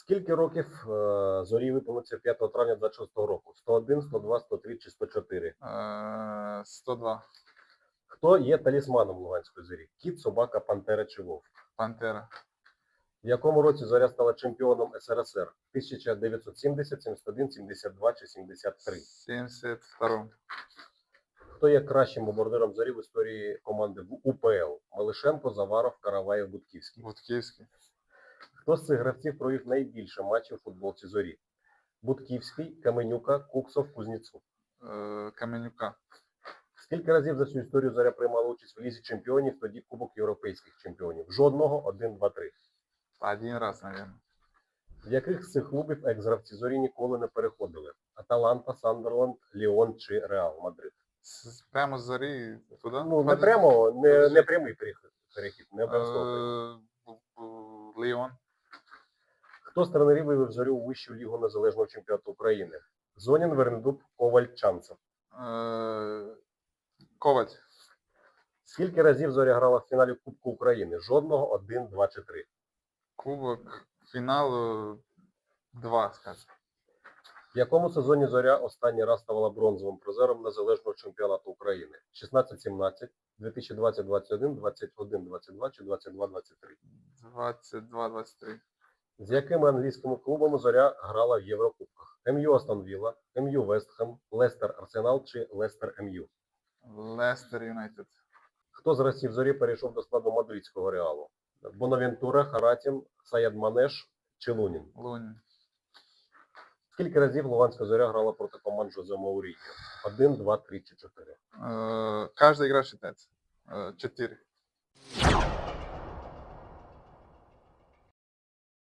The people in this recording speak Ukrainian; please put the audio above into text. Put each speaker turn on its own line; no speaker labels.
Скільки років е, зорі виповниться 5 травня 26 року? 101, 102, 103 чи 104?
Е, 102.
Хто є талісманом Луганської зорі? Кіт, собака, пантера чи вовк?
Пантера.
В якому році зоря стала чемпіоном СРСР? 1970, 71, 72 чи 73?
72.
Хто є кращим бомбардиром зорі в історії команди в УПЛ? Малишенко, Заваров, Караваєв, Будківський.
Будківський.
Хто з цих гравців провів найбільше матчів у футболці зорі? Будківський, Каменюка, Куксов, Кузнєцов.
Е, Каменюка.
Скільки разів за всю історію зоря приймала участь в лізі чемпіонів, тоді Кубок європейських чемпіонів? Жодного, один, два, три.
Один раз, наверное.
В яких з цих клубів екс-гравці зорі ніколи не переходили? Аталанта, Сандерланд, Ліон чи Реал Мадрид?
С- Прямо з зорі туди?
Ну не прямо, не, не прямий перехід, перехід не обов'язково.
Е, Ліон.
Хто з тренерів вивів зорю у вищу лігу незалежного чемпіонату України? Зонін, Вернедуб, Коваль, Чанцев.
Е, Коваль.
Скільки разів зоря грала в фіналі Кубку України? Жодного, один, два чи три.
Кубок. Фінал. е, Два, скажем.
В якому сезоні зоря останній раз ставала бронзовим призером незалежного чемпіонату України? 16-17, 2020-21, 21-22 чи 22-23?
22-23.
З якими англійськими клубами зоря грала в Єврокубках? МЮ Астон Вілла, МЮ Вестхем, Лестер Арсенал чи Лестер МЮ?
Лестер Юнайтед.
Хто з гравців зорі перейшов до складу мадридського реалу? Бонавентура, Харатін, Саяд Манеш чи Лунін?
Лунін.
Скільки разів Луганська зоря грала проти команд Жозе Мауріньо? Один, два, три чи чотири.
Е, Кожна ігра считається. Е, Чотири.